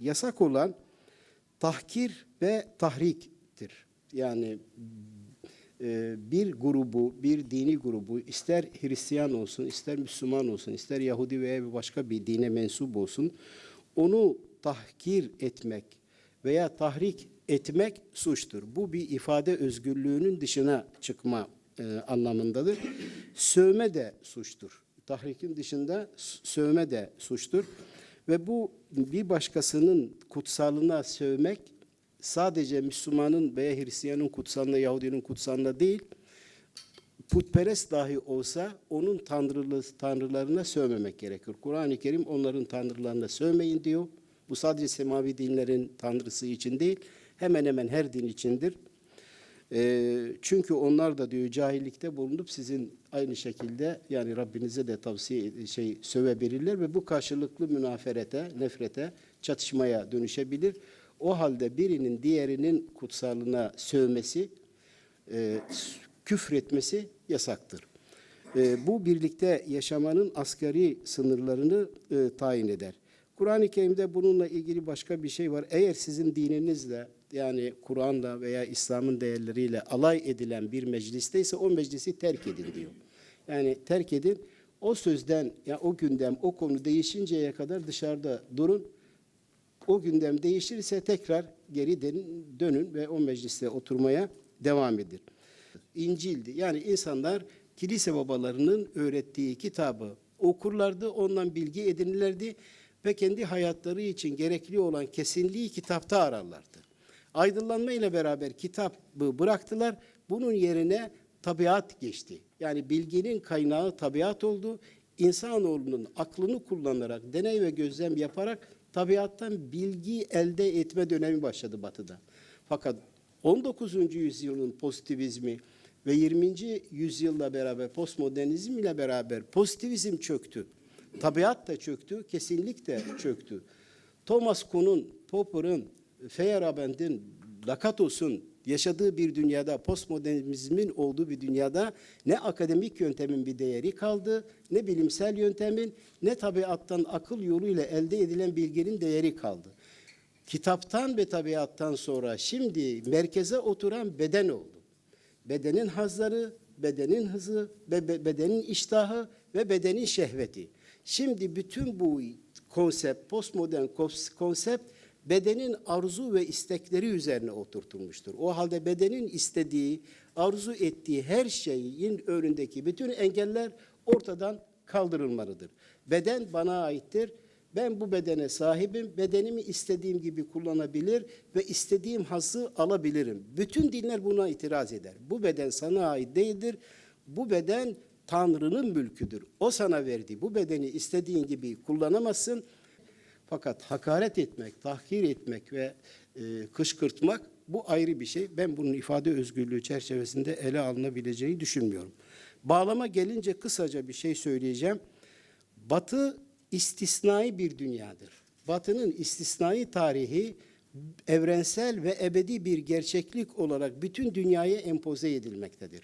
Yasak olan tahkir ve tahriktir. Yani e, bir grubu, bir dini grubu ister Hristiyan olsun, ister Müslüman olsun, ister Yahudi veya başka bir dine mensup olsun, onu tahkir etmek veya tahrik etmek suçtur. Bu bir ifade özgürlüğünün dışına çıkma e, anlamındadır. Sövme de suçtur. Tahrikin dışında sövme de suçtur. Ve bu bir başkasının kutsalına sövmek sadece Müslümanın veya Hristiyanın kutsalına, Yahudinin kutsalına değil, putperest dahi olsa onun tanrılı, tanrılarına sövmemek gerekir. Kur'an-ı Kerim onların tanrılarına sövmeyin diyor. Bu sadece semavi dinlerin tanrısı için değil, hemen hemen her din içindir. Ee, çünkü onlar da diyor cahillikte bulunup sizin aynı şekilde yani Rabbinize de tavsiye şey sövebilirler ve bu karşılıklı münaferete, nefrete, çatışmaya dönüşebilir. O halde birinin diğerinin kutsalına sövmesi, e, küfretmesi yasaktır. E, bu birlikte yaşamanın asgari sınırlarını e, tayin eder. Kur'an-ı Kerim'de bununla ilgili başka bir şey var. Eğer sizin dininizle yani Kur'an'la veya İslam'ın değerleriyle alay edilen bir meclisteyse o meclisi terk edin diyor. Yani terk edin. O sözden ya o gündem o konu değişinceye kadar dışarıda durun. O gündem değişirse tekrar geri dönün ve o mecliste oturmaya devam edin. İncil'di. Yani insanlar kilise babalarının öğrettiği kitabı okurlardı, ondan bilgi edinirlerdi ve kendi hayatları için gerekli olan kesinliği kitapta ararlardı. Aydınlanma ile beraber kitabı bıraktılar. Bunun yerine tabiat geçti. Yani bilginin kaynağı tabiat oldu. İnsanoğlunun aklını kullanarak, deney ve gözlem yaparak tabiattan bilgi elde etme dönemi başladı Batı'da. Fakat 19. yüzyılın pozitivizmi ve 20. yüzyılla beraber postmodernizm ile beraber pozitivizm çöktü. Tabiat da çöktü, kesinlik de çöktü. Thomas Kuhn'un, Popper'ın, Feyerabend'in, Lakatos'un yaşadığı bir dünyada, postmodernizmin olduğu bir dünyada ne akademik yöntemin bir değeri kaldı, ne bilimsel yöntemin, ne tabiattan akıl yoluyla elde edilen bilginin değeri kaldı. Kitaptan ve tabiattan sonra şimdi merkeze oturan beden oldu. Bedenin hazları, bedenin hızı, be- be- bedenin iştahı ve bedenin şehveti. Şimdi bütün bu konsept, postmodern konsept bedenin arzu ve istekleri üzerine oturtulmuştur. O halde bedenin istediği, arzu ettiği her şeyin önündeki bütün engeller ortadan kaldırılmalıdır. Beden bana aittir. Ben bu bedene sahibim. Bedenimi istediğim gibi kullanabilir ve istediğim hazzı alabilirim. Bütün dinler buna itiraz eder. Bu beden sana ait değildir. Bu beden Tanrı'nın mülküdür. O sana verdi. Bu bedeni istediğin gibi kullanamazsın. Fakat hakaret etmek, tahkir etmek ve e, kışkırtmak bu ayrı bir şey. Ben bunun ifade özgürlüğü çerçevesinde ele alınabileceğini düşünmüyorum. Bağlama gelince kısaca bir şey söyleyeceğim. Batı istisnai bir dünyadır. Batı'nın istisnai tarihi evrensel ve ebedi bir gerçeklik olarak bütün dünyaya empoze edilmektedir.